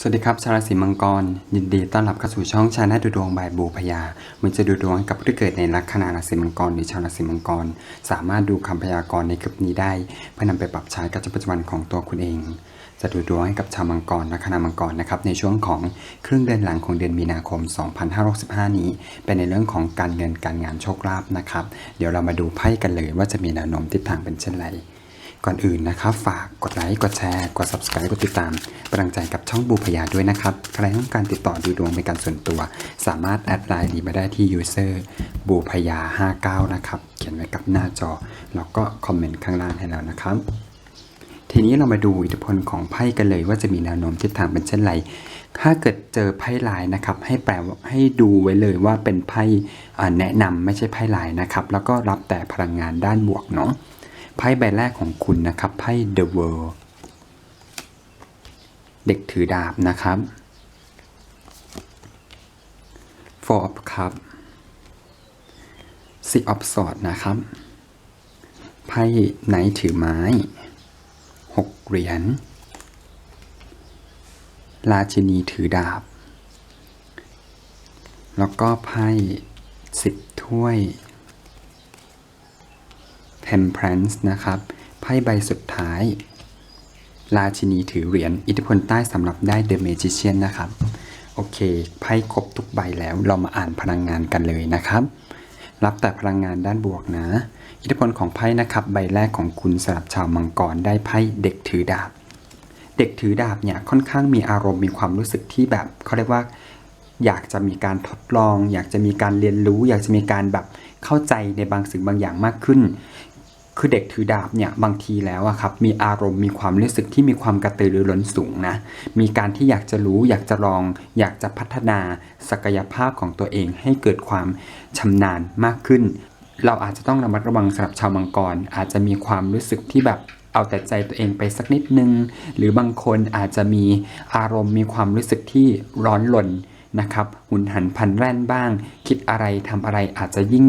สวัสดีครับ ชาวราศีมังกร ยินดีต้อนรับเข้าสู่ช่องชาแนลดูดวงบายบูพยามันจะดูดวงให้กับผู้ที่เกิดในลัคนาราศีมังกร หรือชาวราศีมังกร สามารถดูคำพยากรณ์ในคลิปนี้ได้ เพื่อนำไปปรับใช้กับชีวิตประจำวันของตัวคุณเอง จะดูดวงให้กับชาวมังกรลัคนามังกรนะครับในช่วงของครึ่งเดือนหลังของเดือนมีนาคม 2565 นี้ เป็นในเรื่องของการเงินการงานโชคลาภนะครับ เดี๋ยวเรามาดูไพ่กันเลยว่าจะมีแนวโน้มทิศทางเป็นเช่นไร ก่อนอื่นนะครับ ฝากกดไลค์กดแชร์กด subscribe กดติดตามเป็นกำลังใจกับช่องบูพยาด้วยนะครับ ใครต้องการติดต่อดูดวงเป็นการส่วนตัว สามารถแอดไลน์ดีมาได้ที่ user บูพยา59 นะครับ เขียนไว้กับหน้าจอ แล้วก็คอมเมนต์ข้างล่างให้แล้วนะครับทีนี้เรามาดูอิทธิพลของไพ่กันเลยว่าจะมีแนวโน้มทิศทางเป็นเช่นไร ถ้าเกิดเจอไพ่ลายนะครับ ให้แปลว่าให้ดูไว้เลยว่าเป็นไพ่แนะนำไม่ใช่ไพ่ลายนะครับ แล้วก็รับแต่พลังงานด้านบวกเนาะ ไพ่ใบแรกของคุณนะครับไพ่ The World เด็กถือดาบนะครับ Four of Cup Six of Swords นะครับไพ่ไนท์ถือไม้หกเหรียญราชินีถือดาบ แล้วก็ไพ่สิบถ้วย Temperance นะครับไพ่ใบสุดท้าย ราชินีถือเหรียญอิทธิพลใต้สำหรับได้ The Magician นะครับ โอเค ไพ่ครบทุกใบแล้วเรามาอ่านพลังงานกันเลยนะครับ รับแต่พลังงานด้านบวกนะ อิทธิพลของไพ่นะครับ ใบแรกของคุณสำหรับชาวมังกรได้ไพ่เด็กถือดาบ เด็กถือดาบเนี่ยค่อนข้างมีอารมณ์มีความรู้สึกที่แบบเขาเรียกว่าอยากจะมีการทดลอง อยากจะมีการเรียนรู้ อยากจะมีการแบบเข้าใจในบางสิ่งบางอย่างมากขึ้น คือเด็กถือดาบเนี่ยบางทีแล้วอะครับมีอารมณ์มีความรู้สึกที่มีความกระตือรือร้นสูงนะมีการที่อยากจะรู้อยากจะลอง อยากจะพัฒนาศักยภาพของตัวเองให้เกิดความชำนาญมากขึ้น เราอาจจะต้องระมัดระวังสำหรับชาวมังกร อาจจะมีความรู้สึกที่แบบเอาแต่ใจตัวเองไปสักนิดนึง หรือบางคนอาจจะมีอารมณ์มีความรู้สึกที่ร้อนรนนะครับหุนหันพันแล่นบ้าง คิดอะไรทำอะไรอาจจะยิ่ง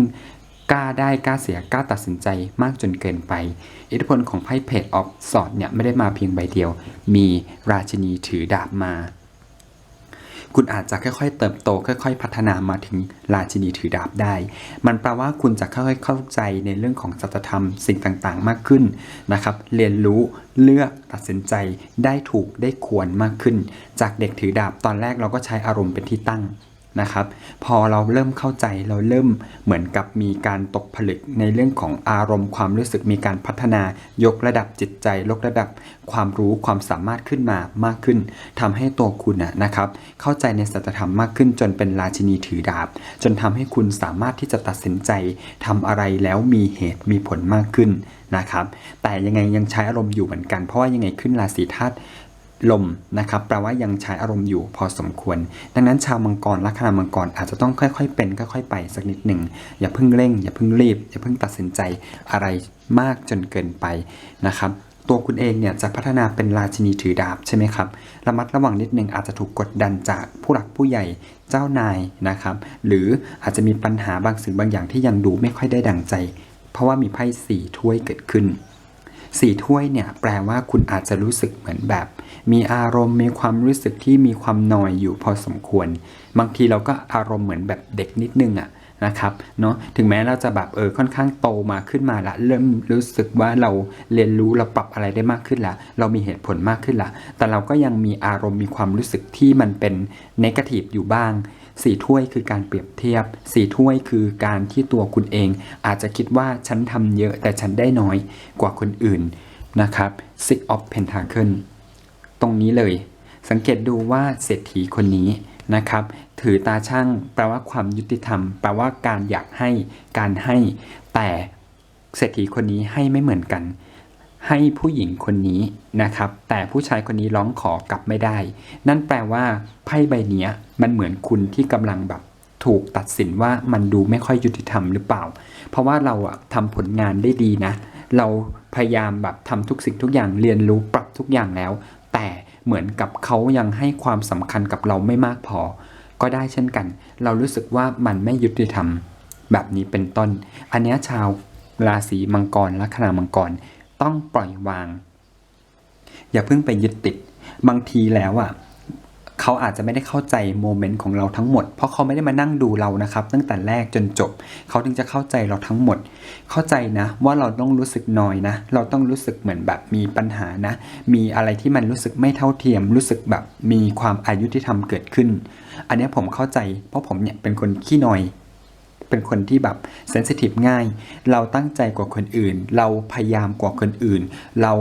กล้าได้กล้าเสียกล้าตัดสินใจมากจนเกินไป อิทธิพลของไพ่เพจออฟสอดเนี่ยไม่ได้มาเพียงใบเดียว มีราชินีถือดาบมา คุณอาจจะค่อยๆ เติบโตค่อย ๆ พัฒนามาถึงราชินีถือดาบได้ มันแปลว่าคุณจะค่อยๆเข้าใจในเรื่องของสัจธรรมสิ่งต่างๆ มากขึ้นนะครับ เรียนรู้เลือกตัดสินใจได้ถูกได้ควรมากขึ้น จากเด็กถือดาบตอนแรกเราก็ใช้อารมณ์เป็นที่ตั้ง นะครับ พอเราเริ่มเข้าใจเราเริ่มเหมือนกับมีการตกผลึกในเรื่องของอารมณ์ความรู้สึกมีการพัฒนายกระดับจิตใจยกระดับความรู้ความสามารถขึ้นมามากขึ้นทำให้ตัวคุณนะครับ เข้าใจในสัจธรรมมากขึ้นจนเป็นราชินีถือดาบ จนทำให้คุณสามารถที่จะตัดสินใจทำอะไรแล้วมีเหตุมีผลมากขึ้นนะครับ แต่ยังไงยังใช้อารมณ์อยู่เหมือนกันเพราะว่ายังไงขึ้นราศีธาตุ ลมนะครับแปลว่ายังใช้อารมณ์อยู่พอสมควร ดังนั้นชาวมังกรลัคนามังกรอาจจะต้องค่อยๆ เป็นค่อยๆ ไปสักนิดหนึ่งอย่าเพิ่งเร่ง อย่าเพิ่งรีบ อย่าเพิ่งตัดสินใจอะไรมากจนเกินไปนะครับตัวคุณเองเนี่ยจะพัฒนาเป็นราชินีถือดาบใช่ไหมครับระมัดระวังนิดนึงอาจจะถูกกดดันจากผู้หลักผู้ใหญ่เจ้านายนะครับ หรืออาจจะมีปัญหาบางสิ่งบางอย่างที่ยังดูไม่ค่อยได้ดังใจ เพราะว่ามีไพ่สี่ถ้วยเกิดขึ้น สี่ถ้วยเนี่ยแปลว่าคุณอาจจะรู้สึกเหมือนแบบ มีอารมณ์มีความรู้สึกที่มีความนอยอยู่พอสมควร บางทีเราก็อารมณ์เหมือนแบบเด็กนิดนึงอะนะครับเนาะถึงแม้เราจะแบบเออค่อนข้างโตมาขึ้นมาละเริ่มรู้สึกว่าเราเรียนรู้เราปรับอะไรได้มากขึ้นละเรามีเหตุผลมากขึ้นละแต่เราก็ยังมีอารมณ์มีความรู้สึกที่มันเป็นนกาทีฟอยู่บ้าง สี่ถ้วยคือการเปรียบเทียบสี่ถ้วยคือการที่ตัวคุณเอง อาจจะคิดว่าฉันทำเยอะแต่ฉันได้น้อยกว่าคนอื่นนะครับ Six of Pentacle ตรงนี้เลย สังเกตดูว่าเศรษฐีคนนี้นะครับ ถือตาช่างแปลว่าความยุติธรรม แปลว่าการอยากให้การให้ แต่เศรษฐีคนนี้ให้ไม่เหมือนกัน ให้ผู้หญิงคนนี้นะครับ แต่ผู้ชายคนนี้ร้องขอกลับไม่ได้ นั่นแปลว่าไพ่ใบเนี้ยมันเหมือนคุณที่กำลังแบบถูกตัดสินว่ามันดูไม่ค่อยยุติธรรมหรือเปล่า เพราะว่าเราอะทำผลงานได้ดีนะ เราพยายามแบบทำทุกสิ่งทุกอย่างเรียนรู้ปรับทุกอย่างแล้ว แต่เหมือนกับเขายังให้ความสำคัญกับเราไม่มากพอ ก็ได้เช่นกัน เรารู้สึกว่ามันไม่ยุติธรรม แบบนี้เป็นต้น อันนี้ชาวราศีมังกรลัคนามังกร ต้องปล่อยวาง อย่าเพิ่งไปยึดติด บางทีแล้วอะเขาอาจจะไม่ได้เข้าใจโมเมนต์ของเราทั้งหมด เพราะเขาไม่ได้มานั่งดูเรานะครับ ตั้งแต่แรกจนจบ เขาถึงจะเข้าใจเราทั้งหมด เข้าใจนะ ว่าเราต้องรู้สึกนอยนะ เราต้องรู้สึกเหมือนแบบมีปัญหานะ มีอะไรที่มันรู้สึกไม่เท่าเทียม รู้สึกแบบมีความอายุที่ทำเกิดขึ้น อันนี้ผมเข้าใจ เพราะผมเนี่ยเป็นคนขี้นอย เป็นคนที่แบบเซนซิทีฟง่าย เราตั้งใจกว่าคนอื่น เราพยายามกว่าคนอื่น เรา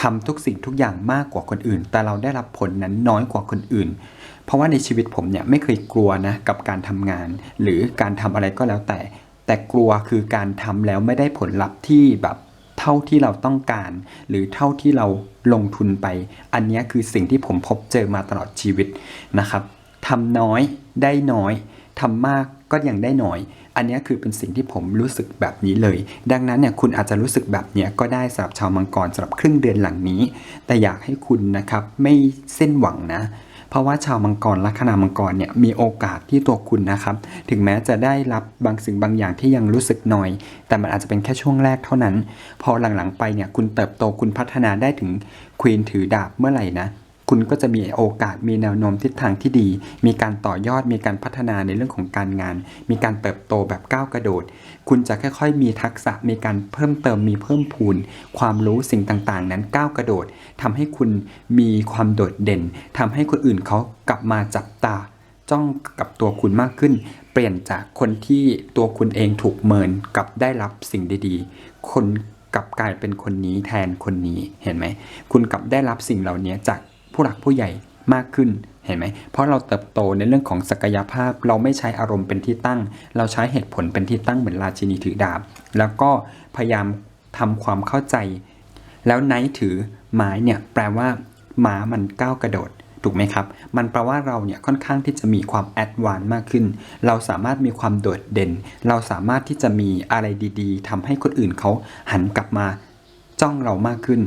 ทำทุกสิ่งทุกอย่างมากกว่าคนอื่น แต่เราได้รับผลนั้นน้อยกว่าคนอื่น เพราะว่าในชีวิตผมเนี่ยไม่เคยกลัวนะกับการทำงาน หรือการทำอะไรก็แล้วแต่ แต่กลัวคือการทำแล้วไม่ได้ผลลัพธ์ที่แบบเท่าที่เราต้องการ หรือเท่าที่เราลงทุนไป อันนี้คือสิ่งที่ผมพบเจอมาตลอดชีวิตนะครับทำน้อยได้น้อยทำมากก็ยังได้น้อย อันนี้คือเป็นสิ่งที่ผมรู้สึกแบบนี้เลย ดังนั้นเนี่ยคุณอาจจะรู้สึกแบบนี้ก็ได้สำหรับชาวมังกรสำหรับครึ่งเดือนหลังนี้ แต่อยากให้คุณนะครับไม่เส้นหวังนะเพราะว่าชาวมังกรลัคนามังกรเนี่ยมีโอกาสที่ตัวคุณนะครับ ถึงแม้จะได้รับบางสิ่งบางอย่างที่ยังรู้สึกน้อย แต่มันอาจจะเป็นแค่ช่วงแรกเท่านั้น พอหลังๆไปเนี่ยคุณเติบโตคุณพัฒนาได้ถึงควีนถือดาบเมื่อไหร่นะ คุณก็จะมีโอกาสมีแนวโน้มทิศทางที่ดี มีการต่อยอดมีการพัฒนาในเรื่องของการงาน มีการเติบโตแบบก้าวกระโดด คุณจะค่อยๆ มีทักษะมีการเพิ่มเติมมีเพิ่มพูน ความรู้สิ่งต่างๆ นั้นก้าวกระโดดทำให้คุณมีความโดดเด่นทำให้คนอื่นเขากลับมาจับตาจ้องกับตัวคุณมากขึ้น เปลี่ยนจากคนที่ตัวคุณเองถูกเมินกับได้รับสิ่งดีๆ คนกลับกลายเป็นคนนี้แทนคนนี้เห็นไหม คุณกลับได้รับสิ่งเหล่านี้จาก ผู้หลักผู้ใหญ่มากขึ้นเห็นไหม เพราะเราเติบโตในเรื่องของศักยภาพ เราไม่ใช้อารมณ์เป็นที่ตั้ง เราใช้เหตุผลเป็นที่ตั้งเหมือนราชินีถือดาบ แล้วก็พยายามทำความเข้าใจ แล้วไนท์ถือไม้เนี่ยแปลว่าม้ามันก้าวกระโดดถูกไหมครับ มันแปลว่าเราเนี่ยค่อนข้างที่จะมีความแอดวานมากขึ้น เราสามารถมีความโดดเด่น เราสามารถที่จะมีอะไรดี ๆทำให้คนอื่นเขาหันกลับมา จ้องเรามากขึ้น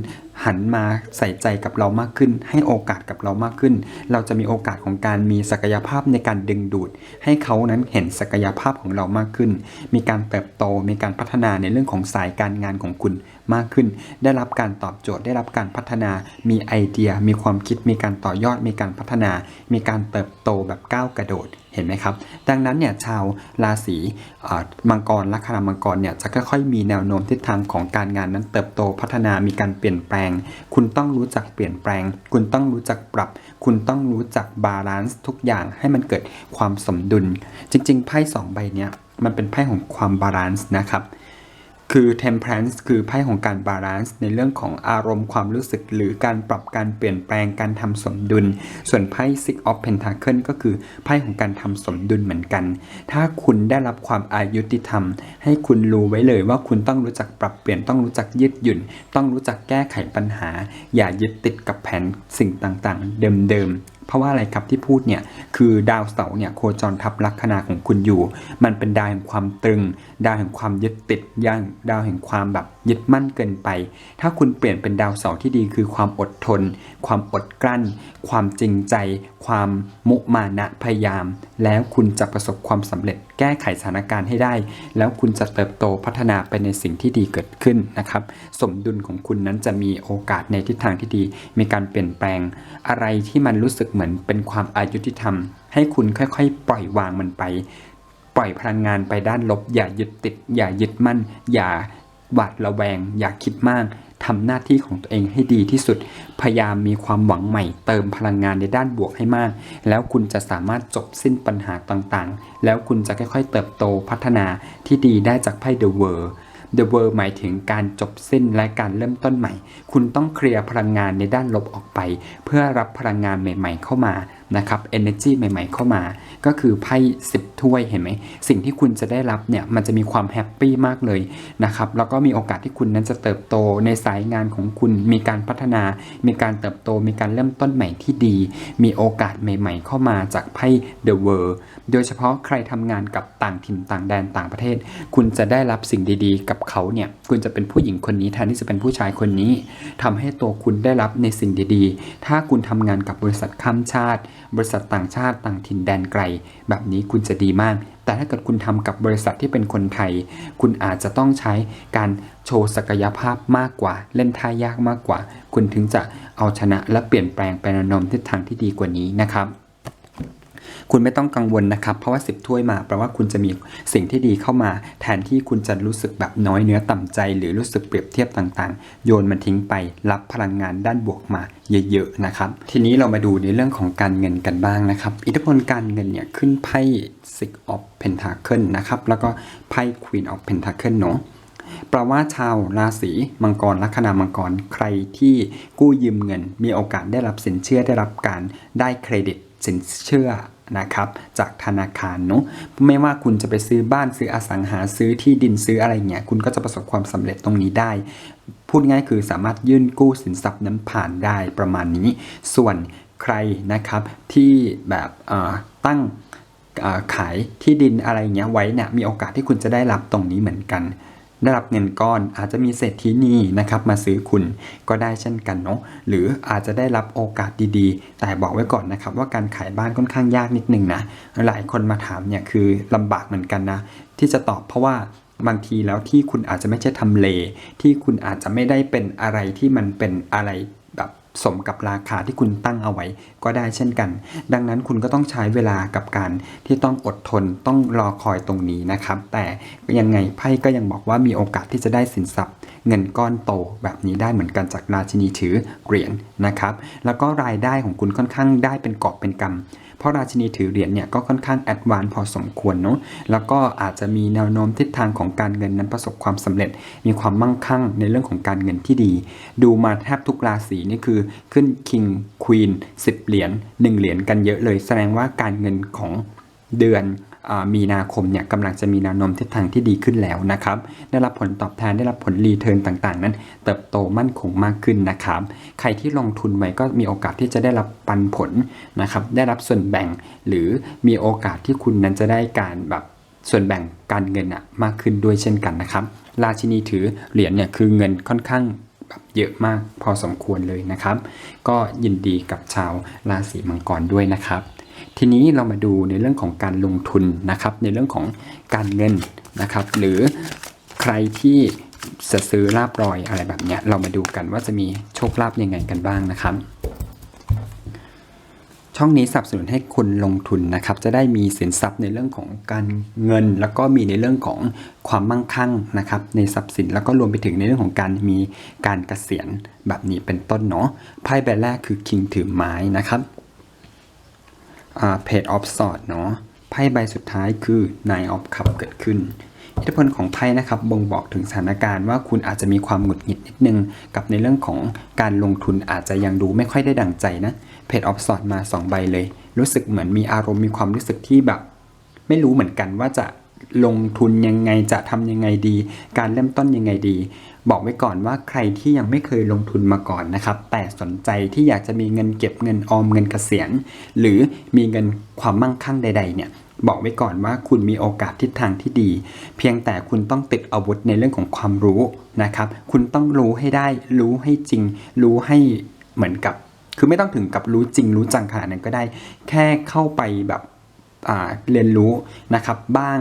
หันมาใส่ใจกับเรามากขึ้น ให้โอกาสกับเรามากขึ้น เราจะมีโอกาสของการมีศักยภาพในการดึงดูด ให้เขานั้นเห็นศักยภาพของเรามากขึ้น มีการเติบโตมีการพัฒนาในเรื่องของสายการงานของคุณมากขึ้น ได้รับการตอบโจทย์ได้รับการพัฒนา มีไอเดีย มีความคิดมีการต่อยอดมีการพัฒนา มีการเติบโตแบบก้าวกระโดด เห็นไหมครับ ดังนั้นเนี่ยชาวราศีมังกรลัคนามังกรเนี่ยจะค่อยๆมีแนวโน้มทิศทางของการงานนั้นเติบโตพัฒนามีการเปลี่ยนแปลง คุณต้องรู้จักเปลี่ยนแปลง คุณต้องรู้จักปรับ คุณต้องรู้จักบาลานซ์ทุกอย่างให้มันเกิดความสมดุล จริงๆไพ่สองใบเนี้ยมันเป็นไพ่ของความบาลานซ์นะครับ คือ temperance คือไพ่ของการบาลานซ์ในเรื่องของอารมณ์ความรู้สึก หรือการปรับการเปลี่ยนแปลงการทำสมดุล ส่วนไพ่ six of pentacle ก็คือไพ่ของการทำสมดุลเหมือนกัน ถ้าคุณได้รับความอายุติธรรม ให้คุณรู้ไว้เลยว่าคุณต้องรู้จักปรับเปลี่ยนต้องรู้จักยืดหยุ่น ต้องรู้จักแก้ไขปัญหา อย่ายึดติดกับแผนสิ่งต่างๆ เดิมๆ เพราะว่าอะไรครับที่พูดเนี่ยคือดาวเสาร์เนี่ยโคจรทับลัคนาของคุณอยู่ มันเป็นดาวแห่งความตึง ดาวแห่งความยึดติดย่างดาวแห่งความแบบยึดมั่นเกินไป ถ้าคุณเปลี่ยนเป็นดาวเสาร์ที่ดีคือความอดทน ความอดกลั้น ความจริงใจ ความมุมานะพยายาม แล้วคุณจะประสบความสำเร็จแก้ไขสถานการณ์ให้ได้ แล้วคุณจะเติบโตพัฒนาไปในสิ่งที่ดีเกิดขึ้นนะครับ สมดุลของคุณนั้นจะมีโอกาสในทิศทางที่ดี มีการเปลี่ยนแปลงอะไรที่มันรู้สึกเหมือนเป็นความอายุติธรรม ให้คุณค่อยๆ ปล่อยวางมันไป ปล่อยพลังงานไปด้านลบ อย่ายึดติด อย่ายึดมั่น อย่าหวาดระแวง อย่าคิดมากทำหน้าที่ของตัวเองให้ดีที่สุด พยายามมีความหวังใหม่ เติมพลังงานในด้านบวกให้มาก แล้วคุณจะสามารถจบสิ้นปัญหาต่างๆ แล้วคุณจะค่อยๆ เติบโตพัฒนาที่ดีได้จากไพ่ The World The World หมายถึงการจบสิ้นและการเริ่มต้นใหม่ คุณต้องเคลียร์พลังงานในด้านลบออกไป เพื่อรับพลังงานใหม่ ๆ เข้ามา นะครับ energy ใหม่ ๆ เข้ามา ก็คือไพ่10 ถ้วยเห็นไหม สิ่งที่คุณจะได้รับเนี่ยมันจะมีความแฮปปี้มากเลยนะครับ แล้วก็มีโอกาสที่คุณนั้นจะเติบโตในสายงานของคุณ มีการพัฒนา มีการเติบโต มีการเริ่มต้นใหม่ที่ดี มีโอกาสใหม่ ๆ เข้ามาจากไพ่ The World โดยเฉพาะใครทำงานกับต่างถิ่นต่างแดนต่างประเทศ คุณจะได้รับสิ่งดีๆ กับเขาเนี่ย คุณจะเป็นผู้หญิงคนนี้แทนที่จะเป็นผู้ชายคนนี้ ทำให้ตัวคุณได้รับในสิ่งดีๆ ถ้าคุณทำงานกับบริษัทข้ามชาติ บริษัทต่างชาติต่างถิ่นแดนไกล แบบนี้คุณจะดีมาก แต่ถ้าเกิดคุณทำกับบริษัทที่เป็นคนไทย คุณอาจจะต้องใช้การโชว์ศักยภาพมากกว่า เล่นท่ายากมากกว่า คุณถึงจะเอาชนะและเปลี่ยนแปลงไปในนมทิศทางที่ดีกว่านี้นะครับ คุณไม่ต้องกังวลนะครับ เพราะว่าสิบถ้วยมาแปลว่าคุณจะมีสิ่งที่ดีเข้ามา แทนที่คุณจะรู้สึกแบบน้อยเนื้อต่ำใจ หรือรู้สึกเปรียบเทียบต่างๆ โยนมันทิ้งไป รับพลังงานด้านบวกมาเยอะๆนะครับ ทีนี้เรามาดูในเรื่องของการเงินกันบ้างนะครับ อิทธิพลการเงินเนี่ยขึ้นไพ่ Six of Pentacle นะครับ แล้วก็ไพ่ Queen of Pentacle เนาะแปลว่าชาวราศีมังกรลัคนามังกรใครที่กู้ยืมเงิน มีโอกาสได้รับสินเชื่อได้รับการได้เครดิตสินเชื่อ นะครับจากธนาคารเนอะไม่ว่าคุณจะไปซื้อบ้านซื้ออสังหาซื้อที่ดินซื้ออะไรเงี้ยคุณก็จะประสบความสำเร็จตรงนี้ได้ พูดง่ายคือสามารถยื่นกู้สินทรัพย์นั้นผ่านได้ประมาณนี้ ส่วนใครนะครับที่แบบตั้งขายที่ดินอะไรเงี้ยไว้เนี่ยมีโอกาสที่คุณจะได้รับตรงนี้เหมือนกัน ได้รับเงินก้อนอาจจะมีเศรษฐีนีนะครับมาซื้อคุณก็ได้เช่นกันเนาะหรืออาจจะได้รับโอกาสดีๆ แต่บอกไว้ก่อนนะครับว่าการขายบ้านค่อนข้างยากนิดนึงนะหลายคนมาถามเนี่ยคือลำบากเหมือนกันนะที่จะตอบเพราะว่าบางทีแล้วที่คุณอาจจะไม่ใช่ทำเล ที่คุณอาจจะไม่ได้เป็นอะไรที่มันเป็นอะไร สมกับราคาที่คุณตั้งเอาไว้ก็ได้เช่นกัน ดังนั้นคุณก็ต้องใช้เวลากับการที่ต้องอดทนต้องรอคอยตรงนี้นะครับ แต่ยังไงไพ่ก็ยังบอกว่ามีโอกาสที่จะได้สินทรัพย์ เงินก้อนโตแบบนี้ได้เหมือนกันจากราชินีถือเหรียญนะครับ แล้วก็รายได้ของคุณค่อนข้างได้เป็นกอบเป็นกำ เพราะราชินีถือเหรียญเนี่ยก็ค่อนข้างแอดวานพอสมควรเนาะแล้วก็อาจจะมีแนวโน้มทิศทางของการเงินนั้นประสบความสำเร็จ มีความมั่งคั่งในเรื่องของการเงินที่ดี ดูมาแทบทุกราศีนี่คือขึ้นคิงควีน10 เหรียญ1เหรียญกันเยอะเลย แสดงว่าการเงินของเดือน มีนาคมเนี่ยกำลังจะมีแนวโน้มทิศทางที่ดีขึ้นแล้วนะครับ ได้รับผลตอบแทนได้รับผลรีเทิร์นต่างๆ นั้น เติบโตมั่นคงมากขึ้นนะครับ ใครที่ลงทุนไว้ก็มีโอกาสที่จะได้รับปันผลนะครับ ได้รับส่วนแบ่งหรือมีโอกาสที่คุณนั้นจะได้การแบบส่วนแบ่งการเงินอะมากขึ้นด้วยเช่นกันนะครับ ราชินีถือเหรียญเนี่ยคือเงินค่อนข้างแบบเยอะมากพอสมควรเลยนะครับ ก็ยินดีกับชาวราศีมังกรด้วยนะครับ ทีนี้เรามาดูในเรื่องของการลงทุนนะครับ ในเรื่องของการเงินนะครับ หรือใครที่จะซื้อลาบรอยอะไรแบบเนี้ยเรามาดูกันว่าจะมีโชคลาภยังไงกันบ้างนะครับ ช่องนี้สนับสนุนให้คุณลงทุนนะครับ จะได้มีสินทรัพย์ในเรื่องของการเงิน แล้วก็มีในเรื่องของความมั่งคั่งนะครับ ในทรัพย์สินแล้วก็รวมไปถึงในเรื่องของการมีการเกษียณแบบนี้เป็นต้นเนาะไพ่ใบแรกคือ King ถือไม้นะครับ เพจออฟสอดเนาะไพ่ใบสุดท้ายคือ Nine of Cup เกิดขึ้นอิทธิพลของไพ่นะครับบ่งบอกถึงสถานการณ์ว่าคุณอาจจะมีความหงุดหงิดนิดนึง กับในเรื่องของการลงทุนอาจจะยังดูไม่ค่อยได้ดังใจนะเพจออฟสอดมา 2 ใบเลย รู้สึกเหมือนมีอารมณ์มีความรู้สึกที่แบบ ไม่รู้เหมือนกันว่าจะลงทุนยังไงจะทำยังไงดี การเริ่มต้นยังไงดี บอกไว้ก่อนว่าใครที่ยังไม่เคยลงทุนมาก่อนนะครับ แต่สนใจที่อยากจะมีเงินเก็บเงินออมเงินเกษียณ หรือมีเงินความมั่งคั่งใด ๆ เนี่ยบอกไว้ก่อนว่าคุณมีโอกาสทิศทางที่ดี เพียงแต่คุณต้องติดอาวุธในเรื่องของความรู้นะครับ คุณต้องรู้ให้ได้ รู้ให้จริง รู้ให้เหมือนกับ คือไม่ต้องถึงกับรู้จริง รู้จังขนาดนั้นก็ได้ แค่เข้าไปแบบเรียนรู้นะครับบ้าง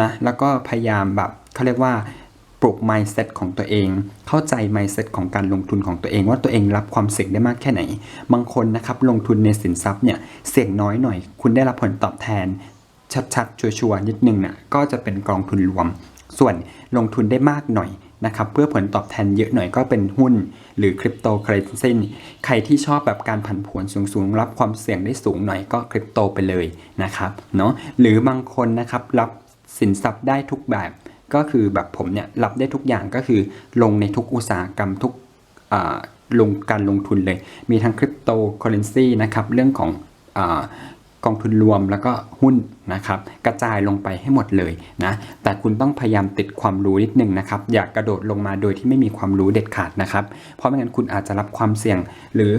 นะแล้วก็พยายามแบบเขาเรียกว่า ปลุก mindset ของตัวเอง เข้าใจ mindset ของการลงทุนของตัวเอง ว่าตัวเองรับความเสี่ยงได้มากแค่ไหน บางคนนะครับลงทุนในสินทรัพย์เนี่ยเสี่ยงน้อยหน่อย คุณได้รับผลตอบแทน ชัดๆ ชัวร์ๆนิดนึงน่ะก็จะเป็นกองทุนรวม ส่วนลงทุนได้มากหน่อยนะครับเพื่อผลตอบแทนเยอะหน่อยก็เป็นหุ้น หรือคริปโตเคอเรนซีใครที่ชอบแบบการผันผวนสูงๆ รับความเสี่ยงได้สูงหน่อยก็คริปโตไปเลยนะครับเนาะหรือบางคนนะครับรับสินทรัพย์ได้ทุกแบบ ก็คือแบบผมเนี่ยรับได้ทุกอย่างก็คือลงในทุกอุตสาหกรรมทุกลงการลงทุนเลย มีทั้งคริปโตเคอเรนซีนะครับเรื่องของอกองทุนรวมแล้วก็หุ้นนะครับกระจายลงไปให้หมดเลยนะแต่คุณต้องพยายามติดความรู้นิดนึงนะครับอย่ากระโดดลงมาโดยที่ไม่มีความรู้เด็ดขาดนะครับเพราะไม่งั้นคุณอาจจะรับความเสี่ยงหรือ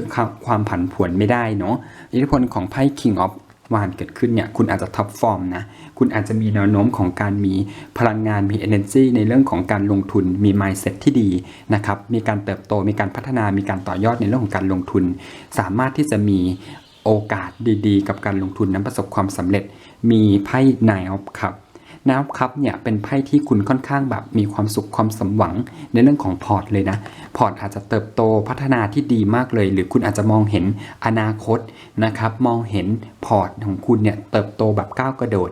ความผันผวนไม่ได้เนาะอิทธิพลของไพ่ King of วานเกิดขึ้นเนี่ยคุณอาจจะท็อปฟอร์มนะคุณอาจจะมีแนวโน้มของการมีพลังงานมี energy ในเรื่องของการลงทุนมี mindset ที่ดีนะครับมีการเติบโตมีการพัฒนามีการต่อยอดในเรื่องของการลงทุน สามารถที่จะมีโอกาสดีๆ กับการลงทุนนั้นประสบความสำเร็จมีไพ่ Nine of Cup นะครับเนี่ยเป็นไพ่ที่คุณค่อนข้างแบบมีความสุขความสมหวังในเรื่องของพอร์ตเลยนะ พอร์ตอาจจะเติบโตพัฒนาที่ดีมากเลย หรือคุณอาจจะมองเห็นอนาคตนะครับมองเห็นพอร์ตของคุณเนี่ยเติบโตแบบก้าวกระโดด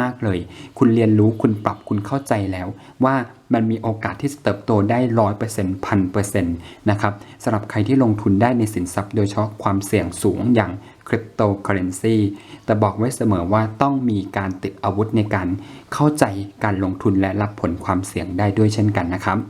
มากๆเลย คุณเรียนรู้คุณปรับคุณเข้าใจแล้ว ว่ามันมีโอกาสที่จะเติบโตได้ร้อยเปอร์เซ็นต์พันเปอร์เซ็นต์นะครับสำหรับใครที่ลงทุนได้ในสินทรัพย์โดยเฉพาะความเสี่ยงสูงอย่าง คริปโตเคอเรนซีแต่บอกไว้เสมอว่าต้องมีการติดอาวุธในการเข้าใจการลงทุนและรับผลความเสี่ยงได้ด้วยเช่นกันนะครับ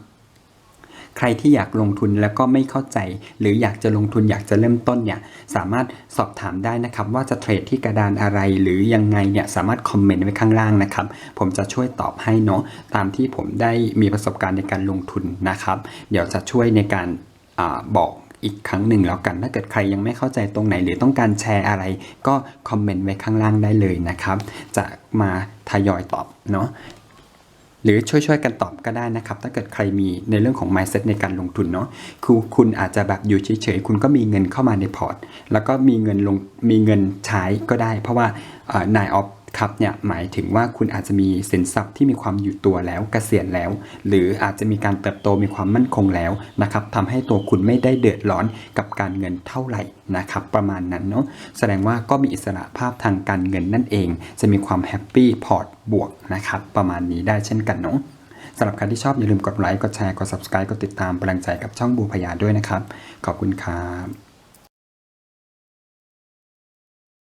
ใครที่อยากลงทุนแล้วก็ไม่เข้าใจ หรืออยากจะลงทุนอยากจะเริ่มต้นเนี่ยสามารถสอบถามได้นะครับ ว่าจะเทรดที่กระดานอะไรหรือยังไงเนี่ยสามารถคอมเมนต์ไว้ข้างล่างนะครับ ผมจะช่วยตอบให้เนาะตามที่ผมได้มีประสบการณ์ในการลงทุนนะครับ เดี๋ยวจะช่วยในการอบอก อีกครั้งหนึ่งแล้วกัน ถ้าเกิดใครยังไม่เข้าใจตรงไหน หรือต้องการแชร์อะไร ก็คอมเมนต์ไว้ข้างล่างได้เลยนะครับ จะมาทยอยตอบเนาะหรือช่วยๆกันตอบก็ได้นะครับ ถ้าเกิดใครมีในเรื่องของ mindset ในการลงทุนเนาะคือคุณอาจจะแบบอยู่เฉยๆ คุณก็มีเงินเข้ามาในพอร์ต แล้วก็มีเงินลงมีเงินใช้ก็ได้ เพราะว่านายออฟ ครับเนี่ยหมายถึงว่าคุณอาจจะมีสินทรัพย์ที่มีความอยู่ตัวแล้วเกษียณแล้ว หรืออาจจะมีการเติบโตมีความมั่นคงแล้วนะครับทำให้ตัวคุณไม่ได้เดือดร้อนกับการเงินเท่าไหร่นะครับประมาณนั้นเนาะแสดงว่าก็มีอิสระภาพทางการเงินนั่นเอง จะมีความแฮปปี้พอร์ตบวกนะครับประมาณนี้ได้เช่นกันเนาะสำหรับใครที่ชอบอย่าลืมกดไลค์กดแชร์กด subscribe กดติดตามเป็นกำลังใจกับช่องบูพยาด้วยนะครับ ขอบคุณครับ